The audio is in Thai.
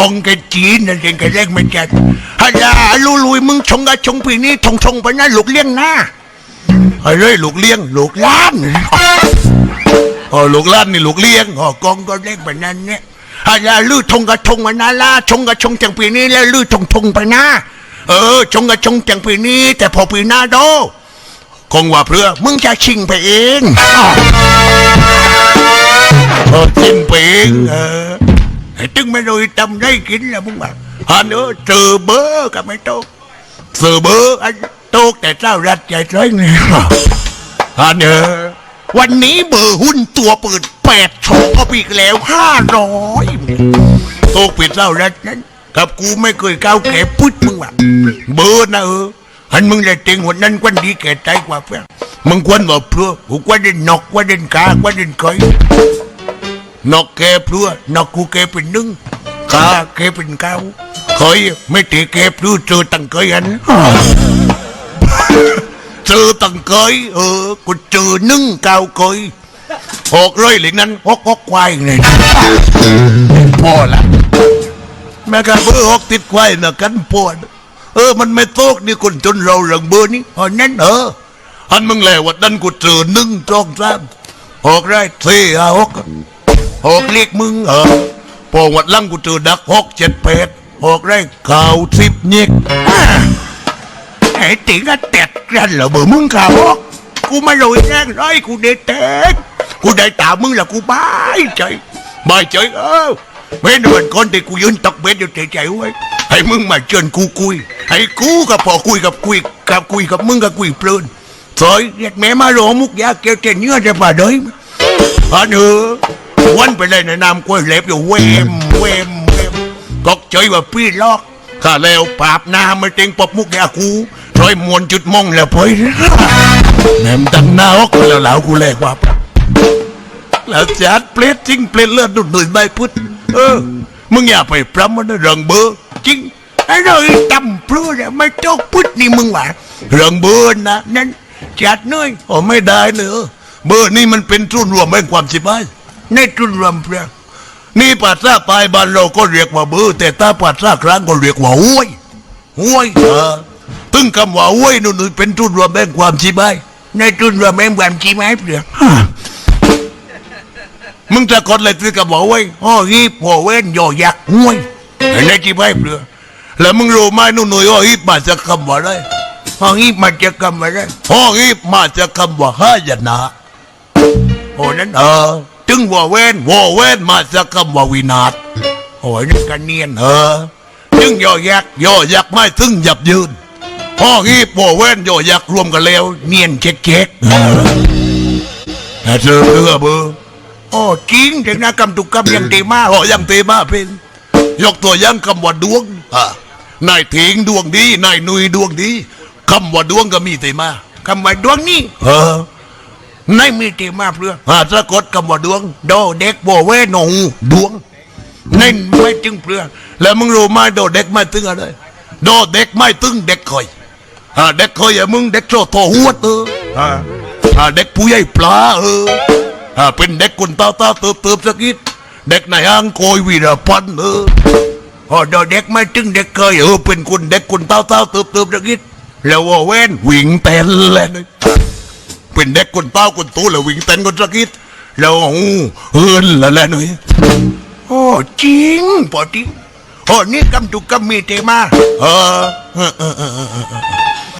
กองแกจีนนั่นเองแกเล็กไม่จัดฮัลโหลลุยลุยมึงชงกะชงปีนี้ชงชงไปนะลูกเลี้ยงหน้าเฮ้ยลูกเลี้ยงลูกล้านอ๋อลูกล้านนี่ลูกเลี้ยงอ๋อกองก็เล็กแบบนั้นเนี่ยฮัลโหลลือชงกะชงมานาลาชงกะชงจังปีนี้แล้วลือชงชงไปนะเออชงกะชงจังปีนี้ แต่พอปีหน้าโดคงว่าเพื่อมึงจะชิงไปเองเออชิงไปเองเออ ไอ้ตึงไม่รู้ทำได้กินแล้วมึงบอกฮันเออเจอเบอร์กับไม่โตกเจอเบอร์อันโตกแต่เจ้ารัดใจร้อยเนี่ยฮันเออวันนี้เบอร์หุ้นตัวเปิดแปดโชกเอาอีกแล้วห้าร้อยโตกปิดเจ้ารัดนั้นกับกูไม่เคยก้าวแก่พุทธมึงว่ะเบอร์นะเออหันมึงเลยเต็งวันนั้นกวนดีแก่ใจกว่าเพื่อนมึงควรบอกเพื่อกูกว่าเด่นนกกว่าเด่นกากว่าเด่นเคย นกแกพลัวนกกูแกเป็นหนึ่งกาแกเป็นเก้าเคยไม่ตีแกพลัวเจอตังเคยอันเจอตังเคยเออกูเจอหนึ่งเก้าเคยหกร้อยเหรียญนั้นหกหกควายเลยพอละแม่กะเบอร์หกติดควายนะกันปวดเออมันไม่โตกนี่คนจนเราเรื่องเบอร์นี้อันนั้นเอออันมึงแหละวันนั้นกูเจอหนึ่งจองสามหกไรสี่ห้าหก หกเรียกมึงเออพอวัดลังกูเจอดักหกเจ็ดแปดหกได้ข่าวสิบเนียกไอ้ติ๋งก็แตดกันเหรอเบอร์มึงข่าวหกกูไม่รู้แน่ร้อยกูได้แตกกูได้ตามมึงละกูบายใจบายใจเออไม่นวันก่อนที่กูยืนตกเบ็ดอยู่ใจๆไว้ให้มึงมาเชิญกูคุย ให้กูกับพอคุยกับคุยกับคุยกับมึงกับคุยเพลินซอยเรียกแม่มาโรมุกยาเกลียวเจนเนื้อจะป่าเด้ยอันเออ วนไปเลยในนามกล้วยเล็บอยู่เวมเวมเวมก็เจยว่าพี่ลอกข้าแล้วปราบหน้ามาเต็งปบมุกยากูรอยมวนจุดมองแล้วพอยแม่มตั้งหน้าออกแล้วเหล่ากูแลกว่าแล้วจัดเปลดจริงเปลดเลือดดุดดุยใบพุทธเออมึงอย่าไปพรำมันนะเรื่องเบอร์จริงไอ้เราจำพลูเนี่ยไม่ต้องพุทธนี่มึงว่าเรื่องเบอร์นะนั่นจัดน้อยโอ้ไม่ได้เนอะเบอร์นี่มันเป็นทุนรวมแห่งความสิบาย ในทุนรวมเพื่อนี่ภาษาปลายบ้านเราก็เรียกว่าเบอร์แต่ถ้าภาษากลางก็เรียกว่าห้วยห้วยเออตึงคำว่าห้วยนู่นเป็นทุนรวมแห่งความสิบายในทุนรวมแห่งความสิบายเพื่อมึงจะกดอะไรซื้อกับบอกไว้อ๋อฮีบหัวเว้นโยอยักษ์ห่วยไอ้นี่จีบให้เปลือแล้วมึงรู้ไหมนู่นหนุ่ยอ๋อฮีบมาจากคำว่าอะไรอ๋อฮีบมาจากคำว่าอะไรอ๋อฮีบมาจากคำว่าหายนะโอ้นั่นเออถึ งหัวเว้นหัวเว้นมาจากคำว่าวินาศโอ้ยนี่กันเนียนเออถึงโยอยักษ์โยอยักษ์ไม่ถึงหยับยืนอ๋อฮีบหัวเว้นโยอยักษ์รวมกันแล้ว เนียนเจ๊กเจ๊กเออแต่เจอเรือเบอร์โอ้จริงถึงนะคำตุกคำยังเตมาโอ้ยังเตมาเป็น ยกตัวอย่างคำว่าดวงอ่านายถิงดวงดีนายนุยดวงดีคำว่าดวงก็มีเตมาคำว่าดวงนี่เออ นมีเตมาเพื่ออ่าสะกดคำว่าดวงโดเด็กโบเวหนงดวงนั่นไม่จึงเพื่อแล้วมึงรู้ไหมโดเด็กไม่ตึงอะไรโดเด็กไม่ตึงเด็กคอยอ่าเด็กคอยอย่ามึงเด็กโชว์โตหัวเอออ่าอ่าเด็กผู้ใหญ่ปลาเอออ่าเป็นเด็กคนตาตาเติบเติบสักนิดเด็กในห้างโกยวีรพันเออพอเด็กไม่ถึงเด็กเคยเออเป็นคนเด็กคนตาตาเติบเติบสักนิดแล้วว่าเว้นวิ่งเต้นเลยนะ เป็นเด็กคนเต้าคนตู้แล้ววิ่งเต้นคนสะกิดแล้วเฮินละแหละหน่อยโอ้จริงปอดีโอ้นี่กำตุกกำมีเทมาเออเออเออเออ